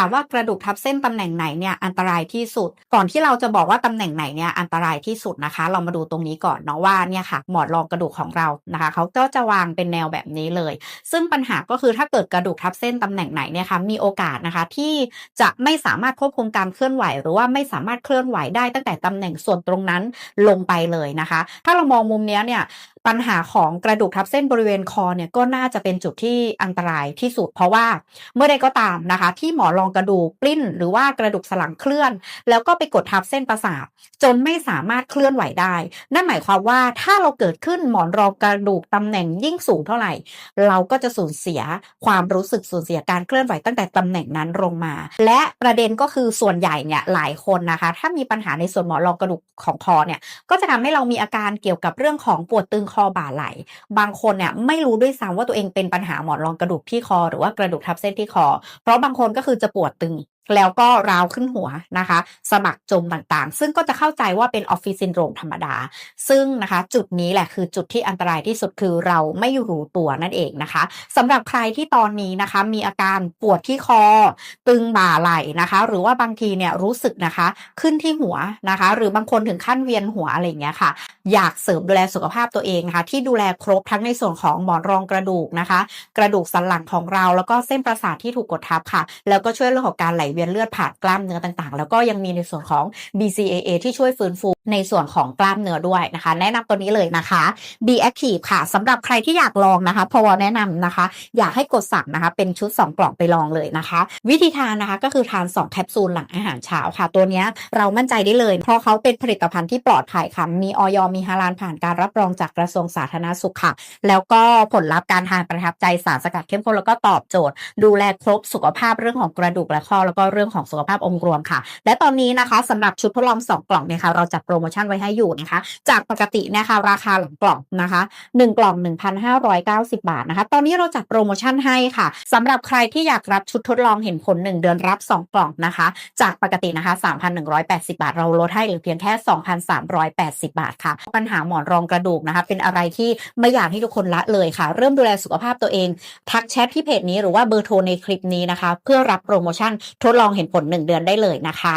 ามว่ากระดูกทับเส้นตำแหน่งไหนเนี่ยอันตรายที่สุด ก่อนที่เราจะบอกว่าตำแหน่งไหนเนี่ยอันตรายที่สุดนะคะ เรามาดูตรงนี้ก่อนเนาะว่าเนี่ยค่ะหมอนรองกระดูกของเรานะคะเขาก็จะวางเป็นแนวแบบนี้เลย ซึ่งปัญหาก็คือถ้าเกิดกระดูกทับเส้นตำแหน่งไหนเนี่ยคะมีโอกาสนะคะที่จะไม่สามารถควบคุมการเคลื่อนไหว หรือว่าไม่สามารถเคลื่อนไหวได้ตั้งแต่ตำแหน่งส่วนตรงนั้นลงไปเลยนะคะ ถ้าเรามองมุมนี้เนี่ยปัญหาของกระดูกทับเส้นบริเวณคอเนี่ยก็น่าจะเป็นจุดที่อันตรายที่สุด เพราะว่าเมื่อใดก็ตามนะคะ ที่หมอนรองกระดูกปลิ้น หรือว่ากระดูกสลังเคลื่อน แล้วก็ไปกดทับเส้นประสาทจนไม่สามารถเคลื่อนไหวได้ นั่นหมายความว่าถ้าเราเกิดขึ้นหมอนรองกระดูกตำแหน่งยิ่งสูงเท่าไหร่ เราก็จะสูญเสียความรู้สึกสูญเสียการเคลื่อนไหวตั้งแต่ตำแหน่งนั้นลงมา และประเด็นก็คือส่วนใหญ่เนี่ยหลายคนนะคะ ถ้ามีปัญหาในส่วนหมอนรองกระดูกของคอเนี่ยก็จะทำให้เรามีอาการเกี่ยวกับเรื่องของปวดตึงคอบ่าไหล บางคนเนี่ยไม่รู้ด้วยซ้ำว่าตัวเองเป็นปัญหาหมอนรองกระดูกที่คอ หรือว่ากระดูกทับเส้นที่คอ เพราะบางคนก็คือจะปวดตึง แล้วก็ราวขึ้นหัวนะคะ สมัครจมต่างๆ ซึ่งก็จะเข้าใจว่าเป็นออฟฟิศซินโดรมธรรมดา ซึ่งนะคะจุดนี้แหละคือจุดที่อันตรายที่สุดคือเราไม่รู้ตัวนั่นเองนะคะสำหรับใครที่ตอนนี้นะคะ มีอาการปวดที่คอ ตึงบ่าไหล่นะคะ หรือว่าบางทีเนี่ยรู้สึกนะคะ ขึ้นที่หัวนะคะ หรือบางคนถึงขั้นเวียนหัวอะไรอย่างเงี้ยค่ะ อยากเสริมดูแลสุขภาพตัวเองนะคะที่ดูแลครบทั้งในส่วนของหมอนรองกระดูกนะคะ กระดูกสันหลังของเราแล้วก็เส้นประสาทที่ถูกกดทับค่ะ แล้วก็ช่วยเรื่องของการไหลเวียนเลือดผ่านกล้ามเนื้อต่างๆ แล้วก็ยังมีในส่วนของ BCAA ที่ช่วยฟื้นฟูในส่วนของกล้ามเนื้อด้วยนะคะ แนะนำตัวนี้เลยนะคะ B Active ค่ะสำหรับใครที่อยากลองนะคะพอแนะนำนะคะ อยากให้กดสั่งนะคะเป็นชุด 2 กล่องไปลองเลยนะคะ วิธีทานนะคะก็คือทาน 2 แคปซูลหลังอาหารเช้าค่ะ ตัวนี้เรามั่นใจได้เลย เพราะเขาเป็นผลิตภัณฑ์ที่ปลอดภัยค่ะ มีออยมีฮาลาลผ่านการรับรองจากกระทรวงสาธารณสุขค่ะ แล้วก็ผลลัพธ์การทานประทับใจสารสกัดเข้มข้นแล้วก็ตอบโจทย์ ดูแลครบสุขภาพเรื่องของกระดูกและข้อแล้วก็เรื่องของสุขภาพองค์รวมค่ะ และตอนนี้นะคะสำหรับชุดทดลอง 2 กล่องเนี่ยค่ะเราจัดรโมชั่นไว้ให้อยู่นะคะ จากปกตินะคะราคาหลังกล่องนะคะ 1 กล่อง 1,590 บาทนะคะ ตอนนี้เราจัดโปรโมชั่นให้ค่ะสำหรับใครที่อยากรับชุดทดลองเห็นผล 1 เดือนรับ 2 กล่องนะคะ จากปกตินะคะ 3,180 บาท เราลดให้เหลือเพียงแค่ 2,380 บาทค่ะ ปัญหาหมอนรองกระดูกนะคะ เป็นอะไรที่ไม่อยากให้ทุกคนละเลยค่ะ เริ่มดูแลสุขภาพตัวเอง ทักแชทที่เพจนี้หรือว่าเบอร์โทรในคลิปนี้นะคะ เพื่อรับโปรโมชั่นทดลองเห็นผล 1 เดือนได้เลยนะคะ